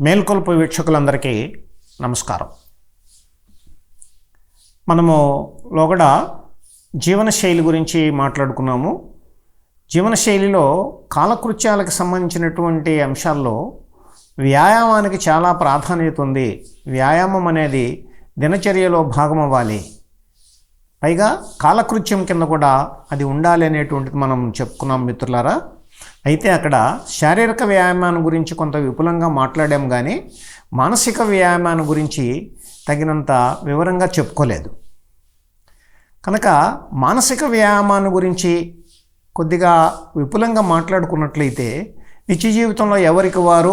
మేల్కొల్పు వీక్షకులందరికీ నమస్కారం. మనము లోగడ జీవనశైలి గురించి మాట్లాడుకున్నాము. జీవనశైలిలో కాలకృత్యాలకు సంబంధించినటువంటి అంశాల్లో వ్యాయామానికి చాలా ప్రాధాన్యత ఉంది. వ్యాయామం అనేది దినచర్యలో భాగం అవ్వాలి పైగా కాలకృత్యం కింద కూడా అది ఉండాలి అనేటువంటిది మనం చెప్పుకున్నాం మిత్రులారా. అయితే అక్కడ శారీరక వ్యాయామాన్ని గురించి కొంత విపులంగా మాట్లాడాం కానీ మానసిక వ్యాయామాన్ని గురించి తగినంత వివరంగా చెప్పుకోలేదు. కనుక మానసిక వ్యాయామాన్ని గురించి కొద్దిగా విపులంగా మాట్లాడుకున్నట్లయితే నిత్య జీవితంలో ఎవరికి వారు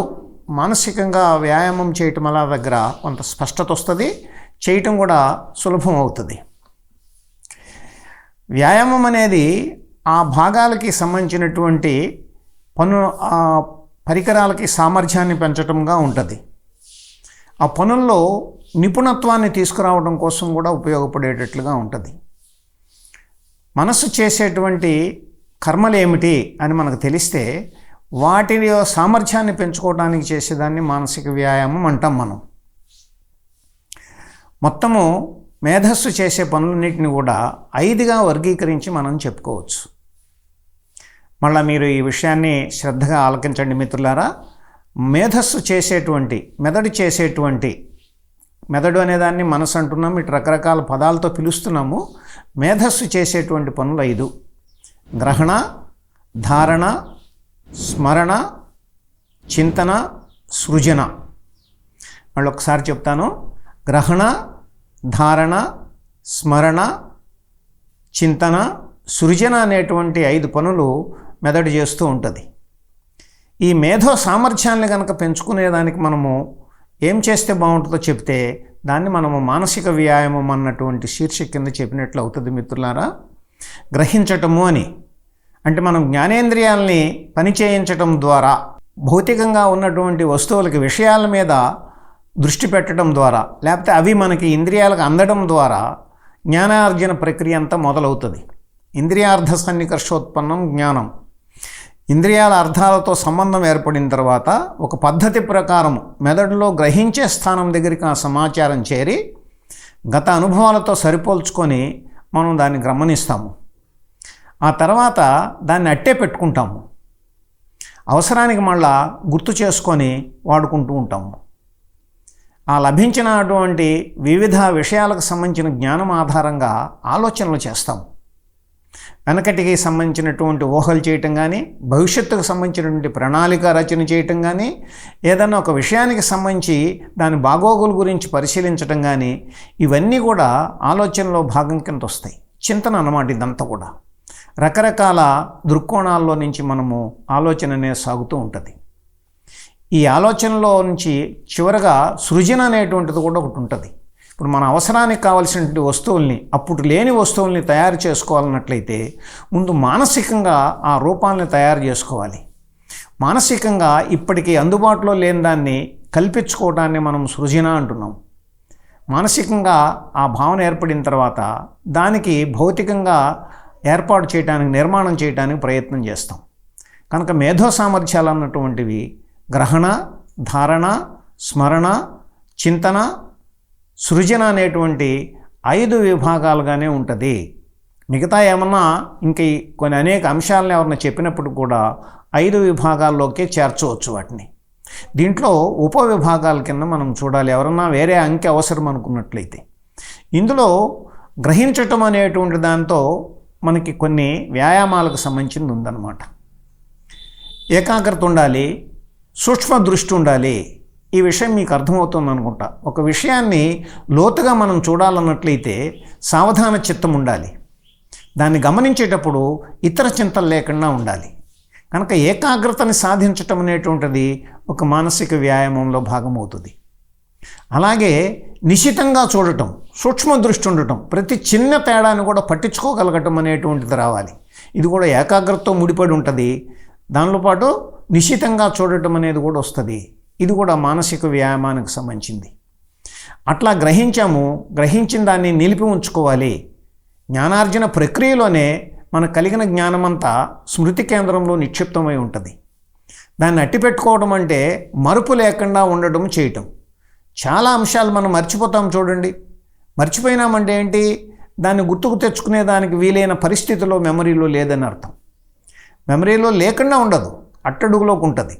మానసికంగా వ్యాయామం చేయటం అలా దగ్గర కొంత స్పష్టత వస్తుంది చేయటం కూడా సులభం అవుతుంది. వ్యాయామం అనేది ఆ భాగాలకి సంబంధించినటువంటి పను పరికరాలకి సామర్థ్యాన్ని పెంచటంగా ఉంటుంది. ఆ పనుల్లో నిపుణత్వాన్ని తీసుకురావడం కోసం కూడా ఉపయోగపడేటట్లుగా ఉంటుంది. మనసు చేసేటువంటి కర్మలు ఏమిటి అని మనకు తెలిస్తే వాటి సామర్థ్యాన్ని పెంచుకోవడానికి చేసేదాన్ని మానసిక వ్యాయామం అంటాం మనం. మొత్తము మేధస్సు చేసే పనులన్నింటిని కూడా ఐదుగా వర్గీకరించి మనం చెప్పుకోవచ్చు. మళ్ళీ మీరు ఈ విషయాన్ని శ్రద్ధగా ఆలకించండి మిత్రులారా. మేధస్సు చేసేటువంటి మెదడు చేసేటువంటి మెదడు అనేదాన్ని మనసు అంటున్నాం ఇటు రకరకాల పదాలతో పిలుస్తున్నాము. మేధస్సు చేసేటువంటి పనులు ఐదు. గ్రహణ ధారణ స్మరణ చింతన సృజన. మళ్ళీ ఒకసారి చెప్తాను. గ్రహణ ధారణ స్మరణ చింతన సృజన అనేటువంటి ఐదు పనులు మెదడు చేస్తూ ఉంటుంది. ఈ మేధో సామర్థ్యాన్ని కనుక పెంచుకునేదానికి మనము ఏం చేస్తే బాగుంటుందో చెప్తే దాన్ని మనము మానసిక వ్యాయామం అన్నటువంటి శీర్షిక కింద చెప్పినట్లు అవుతుంది మిత్రులారా. గ్రహించటము అని. అంటే మనం జ్ఞానేంద్రియాలని పనిచేయించటం ద్వారా భౌతికంగా ఉన్నటువంటి వస్తువులకి విషయాల మీద దృష్టి పెట్టడం ద్వారా లేకపోతే అవి మనకి ఇంద్రియాలకు అందడం ద్వారా జ్ఞానార్జన ప్రక్రియ అంతా మొదలవుతుంది. ఇంద్రియార్థ సన్నికర్షోత్పన్నం జ్ఞానం. ఇంద్రియాల అర్థాలతో సంబంధం ఏర్పడిన తర్వాత ఒక పద్ధతి ప్రకారం మెదడులో గ్రహించే స్థానం దగ్గరికి ఆ సమాచారం చేరి గత అనుభవాలతో సరిపోల్చుకొని మనం దాన్ని గమనిస్తాము. ఆ తర్వాత దాన్ని అట్టే పెట్టుకుంటాము. అవసరానికి మళ్ళా గుర్తు చేసుకొని వాడుకుంటూ ఉంటాము. ఆ లభించినటువంటి వివిధ విషయాలకు సంబంధించిన జ్ఞానం ఆధారంగా ఆలోచనలు చేస్తాము. వెనకటికి సంబంధించినటువంటి ఊహలు చేయటం కానీ భవిష్యత్తుకు సంబంధించినటువంటి ప్రణాళిక రచన చేయటం కానీ ఏదన్నా ఒక విషయానికి సంబంధించి దాని బాగోగుల గురించి పరిశీలించటం కానీ ఇవన్నీ కూడా ఆలోచనలో భాగం కింద వస్తాయి. చింతన అన్నమాట ఇదంతా కూడా. రకరకాల దృక్కోణాల్లో నుంచి మనము ఆలోచన అనేది సాగుతూ ఉంటుంది. ఈ ఆలోచనలో నుంచి చివరగా సృజన అనేటువంటిది కూడా ఒకటి ఉంటుంది. ఇప్పుడు మన అవసరానికి కావలసినటువంటి వస్తువుల్ని అప్పుడు లేని వస్తువుల్ని తయారు చేసుకోవాలన్నట్లయితే ముందు మానసికంగా ఆ రూపాలని తయారు చేసుకోవాలి. మానసికంగా ఇప్పటికీ అందుబాటులో లేని దాన్ని కల్పించుకోవడాన్ని మనం సృజన అంటున్నాం. మానసికంగా ఆ భావన ఏర్పడిన తర్వాత దానికి భౌతికంగా ఏర్పాటు చేయడానికి నిర్మాణం చేయడానికి ప్రయత్నం చేస్తాం. కనుక మేధో సామర్థ్యాలు అన్నటువంటివి గ్రహణ ధారణ స్మరణ చింతన సృజన అనేటువంటి ఐదు విభాగాలుగానే ఉంటుంది. మిగతా ఏమన్నా ఇంక ఈ కొన్ని అనేక అంశాలను ఎవరన్నా చెప్పినప్పుడు కూడా ఐదు విభాగాల్లోకే చేర్చవచ్చు వాటిని. దీంట్లో ఉప విభాగాల కింద మనం చూడాలి. ఎవరన్నా వేరే అంకె అవసరం అనుకున్నట్లయితే. ఇందులో గ్రహించటం అనేటువంటి దాంతో మనకి కొన్ని వ్యాయామాలకు సంబంధించింది ఉందన్నమాట. ఏకాగ్రత ఉండాలి సూక్ష్మ దృష్టి ఉండాలి ఈ విషయం మీకు అర్థమవుతుంది అనుకుంటా ఒక విషయాన్ని లోతుగా మనం చూడాలన్నట్లయితే సావధాన చిత్తం ఉండాలి. దాన్ని గమనించేటప్పుడు ఇతర చింతలు లేకుండా ఉండాలి. కనుక ఏకాగ్రతని సాధించటం అనేటువంటిది ఒక మానసిక వ్యాయామంలో భాగమవుతుంది. అలాగే నిశితంగా చూడటం సూక్ష్మ దృష్టి ఉండటం ప్రతి చిన్న తేడాను కూడా పట్టించుకోగలగటం అనేటువంటిది రావాలి. ఇది కూడా ఏకాగ్రతతో ముడిపడి ఉంటుంది. దానితో పాటు నిశితంగా చూడటం అనేది కూడా వస్తుంది. ఇది కూడా మానసిక వ్యాయామానికి సంబంధించింది. అట్లా గ్రహించాము గ్రహించిన దాన్ని నిలిపి ఉంచుకోవాలి. జ్ఞానార్జన ప్రక్రియలోనే మనకు కలిగిన జ్ఞానమంతా స్మృతి కేంద్రంలో నిక్షిప్తమై ఉంటుంది. దాన్ని అట్టి పెట్టుకోవడం అంటే మరుపు లేకుండా ఉండడం చేయటం. చాలా అంశాలు మనం మర్చిపోతాం చూడండి. మర్చిపోయినామంటే ఏంటి? దాన్ని గుర్తుకు తెచ్చుకునే దానికి వీలైన పరిస్థితిలో మెమరీలో లేదని అర్థం. మెమరీలో లేకుండా ఉండదు అట్టడుగులోకి ఉంటుంది.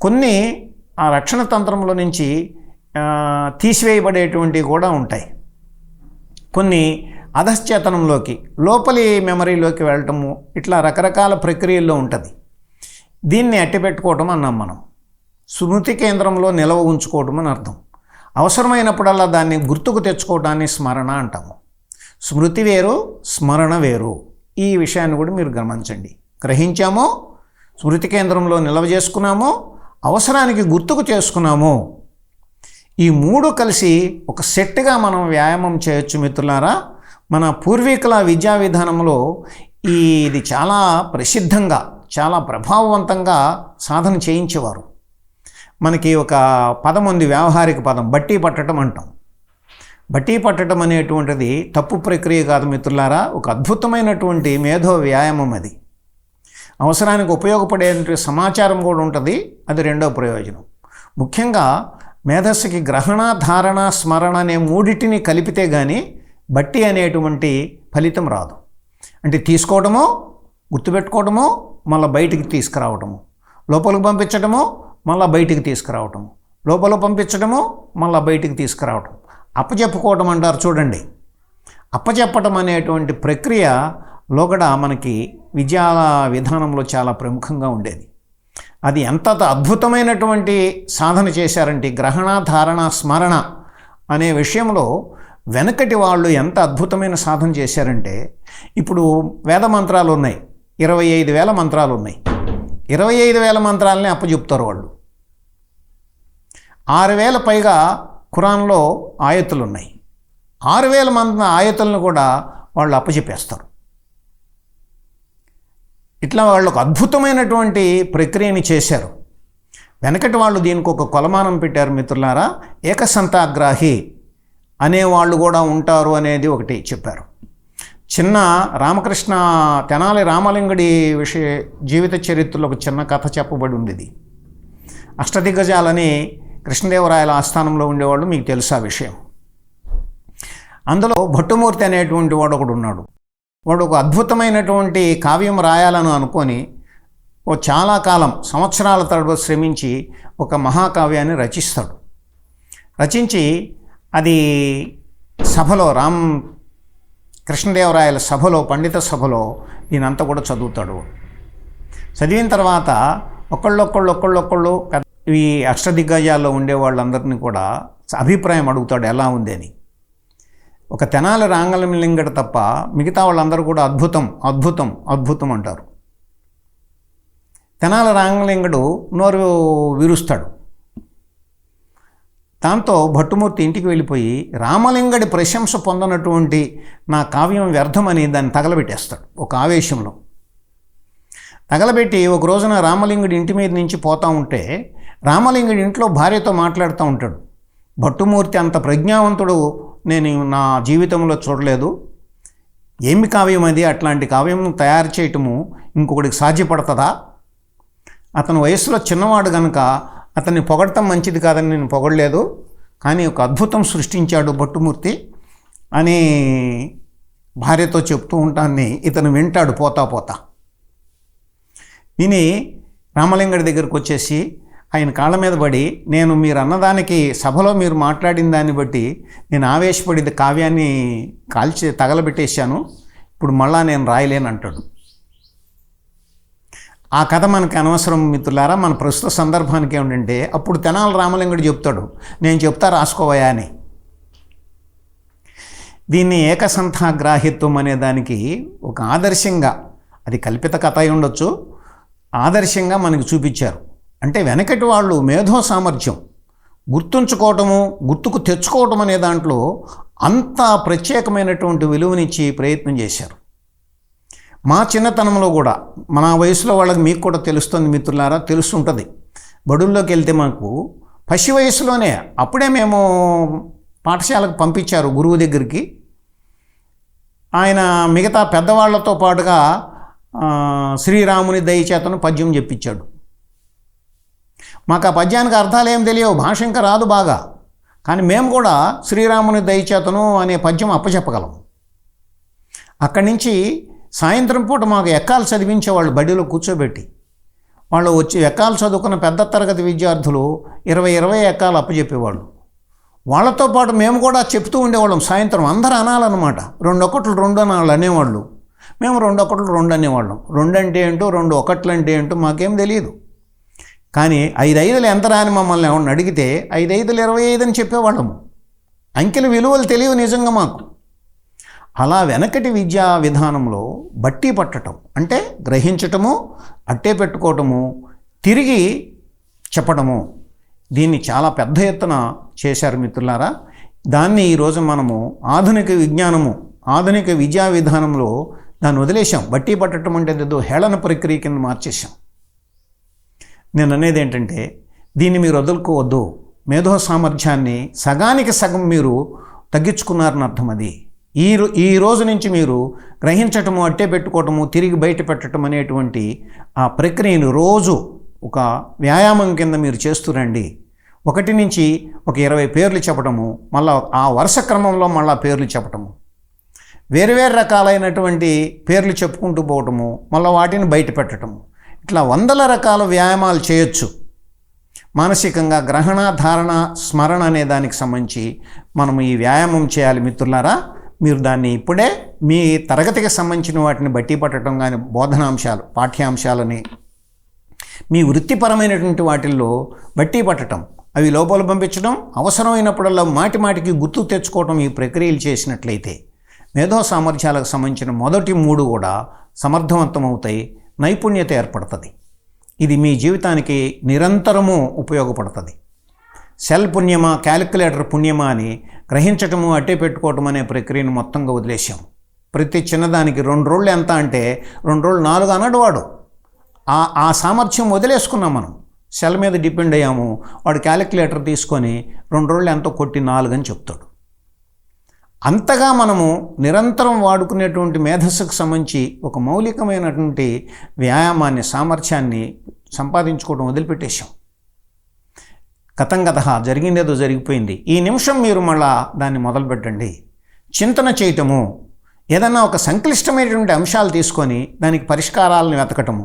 కొన్ని ఆ రక్షణ తంత్రంలో నుంచి తీసివేయబడేటువంటివి కూడా ఉంటాయి. కొన్ని అధశ్చేతనంలోకి లోపలి మెమరీలోకి వెళ్ళటము ఇట్లా రకరకాల ప్రక్రియల్లో ఉంటుంది. దీన్ని అట్టిపెట్టుకోవటం అన్నాం మనం. స్మృతి కేంద్రంలో నిలవ ఉంచుకోవటం అని అర్థం. అవసరమైనప్పుడల్లా దాన్ని గుర్తుకు తెచ్చుకోవడాన్ని స్మరణ అంటాము. స్మృతి వేరు స్మరణ వేరు. ఈ విషయాన్ని కూడా మీరు గమనించండి. గ్రహించామో స్మృతి కేంద్రంలో నిల్వ చేసుకున్నామో అవసరానికి గుర్తుకు చేసుకున్నామో. ఈ మూడు కలిసి ఒక సెట్గా మనం వ్యాయామం చేయొచ్చు మిత్రులారా. మన పూర్వీకుల విద్యా విధానంలో ఈ ఇది చాలా ప్రసిద్ధంగా చాలా ప్రభావవంతంగా సాధన చేయించేవారు. మనకి ఒక పదం ఉంది వ్యావహారిక పదం బట్టి పట్టడం అంటాం. బట్టి పట్టడం అనేటువంటిది తప్పు ప్రక్రియ కాదు మిత్రులారా. ఒక అద్భుతమైనటువంటి మేధో వ్యాయామం అది. అవసరానికి ఉపయోగపడే సమాచారం కూడా ఉంటుంది. అది రెండో ప్రయోజనం. ముఖ్యంగా మేధస్సుకి గ్రహణ ధారణ స్మరణ అనే మూడిటిని కలిపితే కానీ బట్టి అనేటువంటి ఫలితం రాదు. అంటే తీసుకోవడమో గుర్తుపెట్టుకోవడమో మళ్ళీ బయటికి తీసుకురావటము లోపలికి పంపించడము మళ్ళీ బయటికి తీసుకురావటము లోపల పంపించడము మళ్ళీ బయటికి తీసుకురావటం అప్పచెప్పుకోవటం అంటారు చూడండి. అప్పచెప్పటం అనేటువంటి ప్రక్రియ లోగడ మనకి విద్యా విధానంలో చాలా ప్రముఖంగా ఉండేది. అది ఎంత అద్భుతమైనటువంటి సాధన చేశారంటే గ్రహణ ధారణ స్మరణ అనే విషయంలో వెనకటి వాళ్ళు ఎంత అద్భుతమైన సాధన చేశారంటే ఇప్పుడు వేద మంత్రాలు ఉన్నాయి. ఇరవై ఐదు వేల మంత్రాలు ఉన్నాయి. ఇరవై ఐదు వేల మంత్రాలని అప్పచెప్తారు వాళ్ళు. ఆరు వేల పైగా ఖురాన్లో ఆయతులు ఉన్నాయి ఆరు వేల మంది ఆయతులను కూడా వాళ్ళు అప్పచెప్పేస్తారు ఇట్లా వాళ్ళు ఒక అద్భుతమైనటువంటి ప్రక్రియని చేశారు. వెనకటి వాళ్ళు దీనికి ఒక కొలమానం పెట్టారు మిత్రులారా ఏకసంతాగ్రాహి అనేవాళ్ళు కూడా ఉంటారు అనేది ఒకటి చెప్పారు. చిన్న రామకృష్ణ తెనాలి రామలింగడి విషయ జీవిత చరిత్రలో ఒక చిన్న కథ చెప్పబడి ఉండేది. అష్టదిగ్గజాలని కృష్ణదేవరాయల ఆస్థానంలో ఉండేవాళ్ళు మీకు తెలుసా విషయం. అందులో భట్టుమూర్తి అనేటువంటి వాడు ఒకడు ఉన్నాడు. వాడు ఒక అద్భుతమైనటువంటి కావ్యం రాయాలను అనుకొని ఓ చాలా కాలం సంవత్సరాల తరబడి శ్రమించి ఒక మహాకావ్యాన్ని రచిస్తాడు. రచించి అది సభలో రామ్ కృష్ణదేవరాయల సభలో పండిత సభలో దీనంతా కూడా చదువుతాడు చదివిన తర్వాత ఒకళ్ళొక్కళ్ళు ఒకళ్ళొక్కళ్ళు ఈ అష్టదిగ్గజాల్లో ఉండే వాళ్ళందరినీ కూడా అభిప్రాయం అడుగుతాడు ఎలా ఉంది అని. ఒక తెనాలి రాంగలమిలింగడ తప్ప మిగతా వాళ్ళందరూ కూడా అద్భుతం అద్భుతం అద్భుతం అంటారు. తెనాలి రాంగలింగడు నోరు విరుస్తాడు. దాంతో భట్టుమూర్తి ఇంటికి వెళ్ళిపోయి రామలింగడి ప్రశంస పొందనటువంటి నా కావ్యం వ్యర్థమని దాన్ని తగలబెట్టేస్తాడు ఒక ఆవేశంలో. తగలబెట్టి ఒక రోజున రామలింగుడి ఇంటి మీద నుంచి పోతా ఉంటే రామలింగుడి ఇంట్లో భార్యతో మాట్లాడుతూ ఉంటాడు. భట్టుమూర్తి అంత ప్రజ్ఞావంతుడు నేను నా జీవితంలో చూడలేదు. ఏమి కావ్యం అది? అట్లాంటి కావ్యం తయారు చేయటము ఇంకొకటికి సాధ్యపడుతుందా? అతను వయసులో చిన్నవాడు కనుక అతన్ని పొగడటం మంచిది కాదని నేను పొగడలేదు. కానీ ఒక అద్భుతం సృష్టించాడు భట్టుమూర్తి అని భార్యతో చెప్తూ ఉంటాన్ని ఇతను వింటాడు పోతా పోతా. విని రామలింగడి దగ్గరికి వచ్చేసి ఆయన కాళ్ళ మీద పడి నేను మీరు అన్నదానికి సభలో మీరు మాట్లాడిన దాన్ని బట్టి నేను ఆవేశపడి కావ్యాన్ని కాల్చి తగలబెట్టేశాను. ఇప్పుడు మళ్ళా నేను రాయలేను అంటాడు. ఆ కథ మనకి అనవసరం మిత్రులారా. మన ప్రస్తుత సందర్భానికి ఏమిటంటే అప్పుడు తెనాలి రామలింగుడు చెప్తాడు నేను చెప్తా రాసుకోవయా అని. దీన్ని ఏకసంతాగ్రాహిత్వం అనే దానికి ఒక ఆదర్శంగా అది కల్పిత కథ అయి ఉండొచ్చు ఆదర్శంగా మనకు చూపించారు. అంటే వెనకటి వాళ్ళు మేధో సామర్థ్యం. గుర్తుంచుకోవటము గుర్తుకు తెచ్చుకోవటం అనే దాంట్లో అంత ప్రత్యేకమైనటువంటి విలువనిచ్చి ప్రయత్నం చేశారు. మా చిన్నతనంలో కూడా మన వయసులో వాళ్ళకి మీకు కూడా తెలుస్తుంది మిత్రులారా తెలుస్తుంటుంది. బడుల్లోకి వెళ్తే మాకు పసి వయసులోనే అప్పుడే మేము పాఠశాలకు పంపించారు గురువు దగ్గరికి. ఆయన మిగతా పెద్దవాళ్ళతో పాటుగా శ్రీరాముని దయచేతను పద్యం చెప్పించాడు. మాకు ఆ పద్యానికి అర్థాలు ఏం తెలియవు భాష ఇంకా రాదు బాగా. కానీ మేము కూడా శ్రీరాముని దయచేతను అనే పద్యం అప్పచెప్పగలం. అక్కడి నుంచి సాయంత్రం పూట మాకు ఎక్కాలు చదివించేవాళ్ళు బడిలో కూర్చోబెట్టి వాళ్ళు వచ్చి ఎక్కాలు చదువుకున్న పెద్ద తరగతి విద్యార్థులు ఇరవై ఇరవై ఎక్కాలు అప్పచెప్పేవాళ్ళు. వాళ్ళతో పాటు మేము కూడా చెప్తూ ఉండేవాళ్ళం సాయంత్రం అందరూ అనాలన్నమాట. రెండు ఒకట్లు రెండు అనాలు అనేవాళ్ళు. మేము రెండు ఒకట్లు రెండు అనేవాళ్ళం. రెండు అంటే ఏంటో రెండు ఒకట్లు అంటే ఏంటో మాకేం తెలియదు. కానీ ఐదు ఐదులు ఎంత రాని మమ్మల్ని ఎవరిని అడిగితే ఐదు ఐదులు ఇరవై ఐదు అని చెప్పేవాళ్ళము అంకెల విలువలు తెలియవు నిజంగా మాకు. అలా వెనకటి విద్యా విధానంలో బట్టి పట్టటం అంటే గ్రహించటము అట్టే పెట్టుకోవటము తిరిగి చెప్పటము దీన్ని చాలా పెద్ద ఎత్తున చేశారు మిత్రులారా. దాన్ని ఈరోజు మనము ఆధునిక విజ్ఞానము ఆధునిక విద్యా విధానంలో దాన్ని వదిలేసాం బట్టి పట్టడం అంటే ఏదో హేళన ప్రక్రియ కింద మార్చేసాం నేను అనేది ఏంటంటే దీన్ని మీరు వదులుకోవద్దు. మేధో సామర్థ్యాన్ని సగానికి సగం మీరు తగ్గించుకున్నారని అర్థం అది. ఈ ఈ రోజు నుంచి మీరు గ్రహించటము అట్టే పెట్టుకోవటము తిరిగి బయట పెట్టడం అనేటువంటి ఆ ప్రక్రియను రోజు ఒక వ్యాయామం కింద మీరు చేస్తురండి ఒకటి నుంచి ఒక ఇరవై పేర్లు చెప్పటము మళ్ళా ఆ వరుస క్రమంలో మళ్ళా పేర్లు చెప్పటము. వేరు వేరు రకాలైనటువంటి పేర్లు చెప్పుకుంటూ పోవటము మళ్ళీ వాటిని బయట పెట్టటము. ఇట్లా వందల రకాల వ్యాయామాలు చేయొచ్చు. మానసికంగా గ్రహణ ధారణ స్మరణ అనే దానికి సంబంధించి మనం ఈ వ్యాయామం చేయాలి మిత్రులారా. మీరు దాన్ని ఇప్పుడే మీ తరగతికి సంబంధించిన వాటిని బట్టి పట్టడం కానీ బోధనాంశాలు పాఠ్యాంశాలని మీ వృత్తిపరమైనటువంటి వాటిల్లో బట్టి పట్టడం అవి లోపల పంపించడం అవసరమైనప్పుడల్లా మాటి మాటికి గుర్తు తెచ్చుకోవడం ఈ ప్రక్రియలు చేసినట్లయితే మేధో సామర్థ్యాలకు సంబంధించిన మొదటి మూడు కూడా సమర్థవంతమవుతాయి. నైపుణ్యత ఏర్పడుతుంది. ఇది మీ జీవితానికి నిరంతరము ఉపయోగపడుతుంది. సెల్ పుణ్యమా క్యాలిక్యులేటర్ పుణ్యమా అని గ్రహించటము అట్టే పెట్టుకోవటం అనే ప్రక్రియను మొత్తంగా వదిలేసాం ప్రతి చిన్నదానికి రెండు రోజులు ఎంత అంటే రెండు రోజులు నాలుగు అన్నాడు వాడు ఆ ఆ సామర్థ్యం వదిలేసుకున్నాం మనం. సెల్ మీద డిపెండ్ అయ్యాము. వాడు క్యాలిక్యులేటర్ తీసుకొని రెండు రోజులు ఎంతో కొట్టి నాలుగు అని చెప్తాడు. అంతగా మనము నిరంతరం వాడుకునేటువంటి మేధస్సుకు సంబంధించి ఒక మౌలికమైనటువంటి వ్యాయామాన్ని సామర్థ్యాన్ని సంపాదించుకోవడం వదిలిపెట్టేశాం. గతం గత జరిగిందేదో జరిగిపోయింది. ఈ నిమిషం మీరు మళ్ళా దాన్ని మొదలుపెట్టండి. చింతన చేయటము ఏదన్నా ఒక సంక్లిష్టమైనటువంటి అంశాలు తీసుకొని దానికి పరిష్కారాలను వెతకటము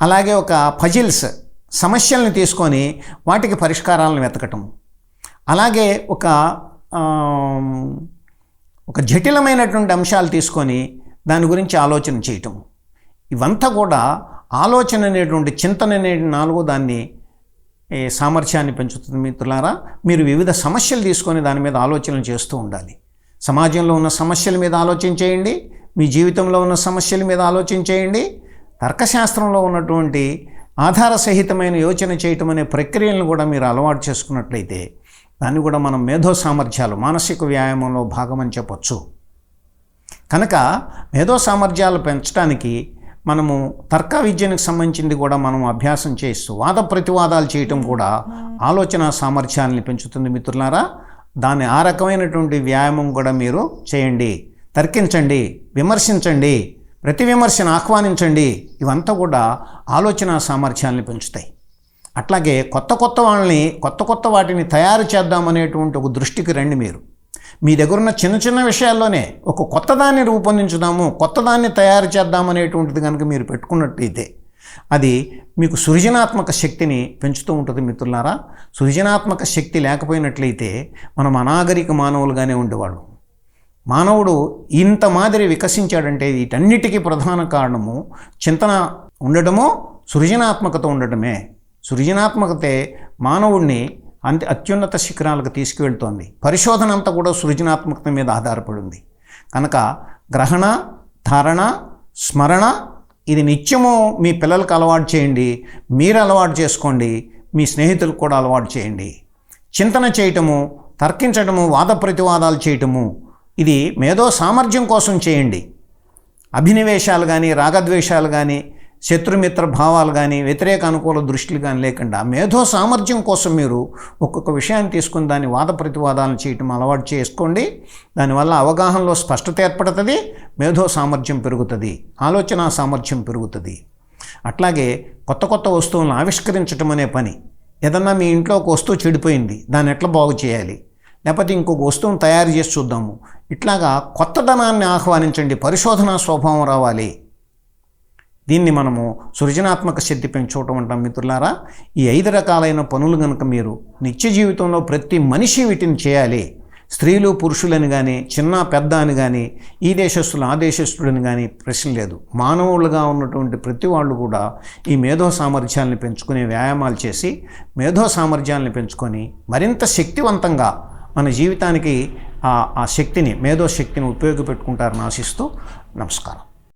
అలాగే ఒక పజిల్స్ సమస్యల్ని తీసుకొని వాటికి పరిష్కారాలను వెతకటము అలాగే ఒక ఒక జటిలమైనటువంటి అంశాలు తీసుకొని దాని గురించి ఆలోచన చేయటం. ఇవంతా కూడా ఆలోచన అనేటువంటి చింతన అనే నాలుగో దాన్ని సామర్థ్యాన్ని పెంచుతుంది మిత్రులారా. మీరు వివిధ సమస్యలు తీసుకొని దాని మీద ఆలోచనలు చేస్తూ ఉండాలి. సమాజంలో ఉన్న సమస్యల మీద ఆలోచన చేయండి. మీ జీవితంలో ఉన్న సమస్యల మీద ఆలోచన చేయండి. తర్కశాస్త్రంలో ఉన్నటువంటి ఆధార సహితమైన యోచన చేయటం అనే ప్రక్రియలను కూడా మీరు అలవాటు చేసుకున్నట్లయితే దాన్ని కూడా మనం మేధో సామర్థ్యాలు మానసిక వ్యాయామంలో భాగమని చెప్పొచ్చు. కనుక మేధో సామర్థ్యాలు పెంచడానికి మనము తర్క విద్యకు సంబంధించింది కూడా మనం అభ్యాసం చేస్తూ వాద ప్రతివాదాలు చేయటం కూడా ఆలోచన సామర్థ్యాలని పెంచుతుంది మిత్రులారా. దాన్ని ఆ రకమైనటువంటి వ్యాయామం కూడా మీరు చేయండి. తర్కించండి విమర్శించండి ప్రతి విమర్శను ఆహ్వానించండి. ఇవంతా కూడా ఆలోచన సామర్థ్యాన్ని పెంచుతాయి. అట్లాగే కొత్త కొత్త వాళ్ళని కొత్త కొత్త వాటిని తయారు చేద్దామనేటువంటి ఒక దృష్టికి రండి మీరు. మీ దగ్గర ఉన్న చిన్న చిన్న విషయాల్లోనే ఒక కొత్తదాన్ని రూపొందించుదాము కొత్తదాన్ని తయారు చేద్దామనేటువంటిది కనుక మీరు పెట్టుకున్నట్టయితే అది మీకు సృజనాత్మక శక్తిని పెంచుతూ ఉంటుంది మిత్రులారా. సృజనాత్మక శక్తి లేకపోయినట్లయితే మనం అనాగరిక మానవులుగానే ఉండేవాళ్ళు. మానవుడు ఇంత మాదిరి వికసించాడంటే వీటన్నిటికీ ప్రధాన కారణము చింతన ఉండడము సృజనాత్మకత ఉండటమే సృజనాత్మకతే మానవుడిని అంత అత్యున్నత శిఖరాలకు తీసుకువెళ్తోంది. పరిశోధన అంతా కూడా సృజనాత్మకత మీద ఆధారపడి ఉంది కనుక గ్రహణ ధారణ స్మరణ ఇది నిత్యము మీ పిల్లలకు అలవాటు చేయండి. మీరు అలవాటు చేసుకోండి. మీ స్నేహితులకు కూడా అలవాటు చేయండి. చింతన చేయటము తర్కించటము వాద ప్రతివాదాలు చేయటము ఇది మేధో సామర్థ్యం కోసం చేయండి. అభినివేశాలు కానీ రాగద్వేషాలు కానీ శత్రుమిత్ర భావాలు కానీ వ్యతిరేక అనుకూల దృష్టిలు కానీ లేకుండా మేధో సామర్థ్యం కోసం మీరు ఒక్కొక్క విషయాన్ని తీసుకుని దాన్ని వాద ప్రతివాదాలను చేయటం అలవాటు చేసుకోండి. దానివల్ల అవగాహనలో స్పష్టత ఏర్పడుతుంది మేధో సామర్థ్యం పెరుగుతుంది ఆలోచన సామర్థ్యం పెరుగుతుంది. అట్లాగే కొత్త కొత్త వస్తువులను ఆవిష్కరించటం అనే పని ఏదన్నా మీ ఇంట్లో ఒక వస్తువు చెడిపోయింది దాన్ని ఎట్లా బాగు చేయాలి? లేకపోతే ఇంకొక వస్తువును తయారు చేసి చూద్దాము. ఇట్లాగా కొత్తదనాన్ని ఆహ్వానించండి పరిశోధనా స్వభావం రావాలి. దీన్ని మనము సృజనాత్మక శక్తి పెంచుకోవటం అంటాం మిత్రులారా. ఈ ఐదు రకాలైన పనులు కనుక మీరు నిత్య జీవితంలో ప్రతి మనిషి వీటిని చేయాలి. స్త్రీలు పురుషులని కానీ చిన్న పెద్ద అని కానీ ఈ దేశస్తులు ఆ దేశస్తుడని కానీ ప్రశ్న లేదు. మానవులుగా ఉన్నటువంటి ప్రతి వాళ్ళు కూడా ఈ మేధో సామర్థ్యాలను పెంచుకునే వ్యాయామాలు చేసి మేధో సామర్థ్యాలను పెంచుకొని మరింత శక్తివంతంగా మన జీవితానికి ఆ శక్తిని మేధో శక్తిని ఉపయోగపెట్టుకుంటారని ఆశిస్తూ నమస్కారం.